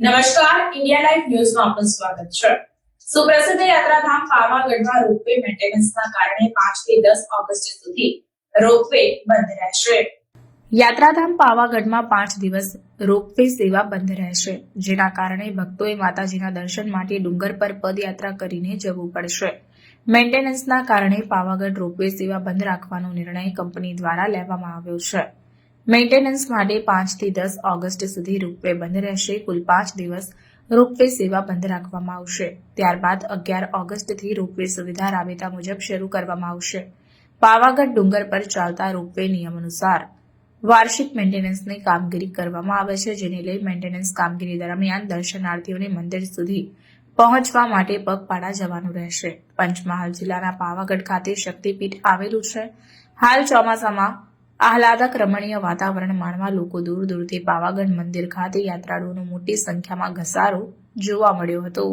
નમસ્કાર, India live ન્યૂઝમાં આપનું સ્વાગત છે. સુપ્રસિદ્ધ યાત્રાધામ પાવાગઢમાં રોપવે મેન્ટેનન્સના કારણે પાંચથી દસ ઓગસ્ટ સુધી રોપવે બંધ રહેશે. યાત્રાધામ પાવાગઢમાં પાંચ દિવસ રોપવે સેવા બંધ રહેશે, જેના કારણે ભક્તોએ માતાજીના દર્શન માટે ડુંગર પર પદયાત્રા કરીને જવું પડશે. મેન્ટેનન્સના કારણે પાવાગઢ રોપવે સેવા બંધ રાખવાનો નિર્ણય કંપની દ્વારા લેવામાં આવ્યો છે. મેન્ટેનન્સ માટે પાંચથી દસ ઓગસ્ટ સુધી રોપવે બંધ રહેશે. કુલ પાંચ દિવસ રોપવે સેવા બંધ રાખવામાં આવશે. ત્યારબાદ અગિયાર ઓગસ્ટથી રોપવે સુવિધા રાબેતા મુજબ શરૂ કરવામાં આવશે. પાવાગઢ ડુંગર પર ચાલતા રોપવે નિયમ અનુસાર વાર્ષિક મેન્ટેનન્સની કામગીરી કરવામાં આવે છે, જેને લઈ મેન્ટેનન્સ કામગીરી દરમિયાન દર્શનાર્થીઓને મંદિર સુધી પહોંચવા માટે પગપાળા જવાનું રહેશે. પંચમહાલ જિલ્લાના પાવાગઢ ખાતે શક્તિપીઠ આવેલું છે. હાલ ચોમાસામાં આહલાદક રમણીય વાતાવરણ માણવા લોકો દૂર દૂરથી પાવાગઢ મંદિર ખાતે યાત્રાળુઓનો મોટી સંખ્યામાં ઘસારો જોવા મળ્યો હતો.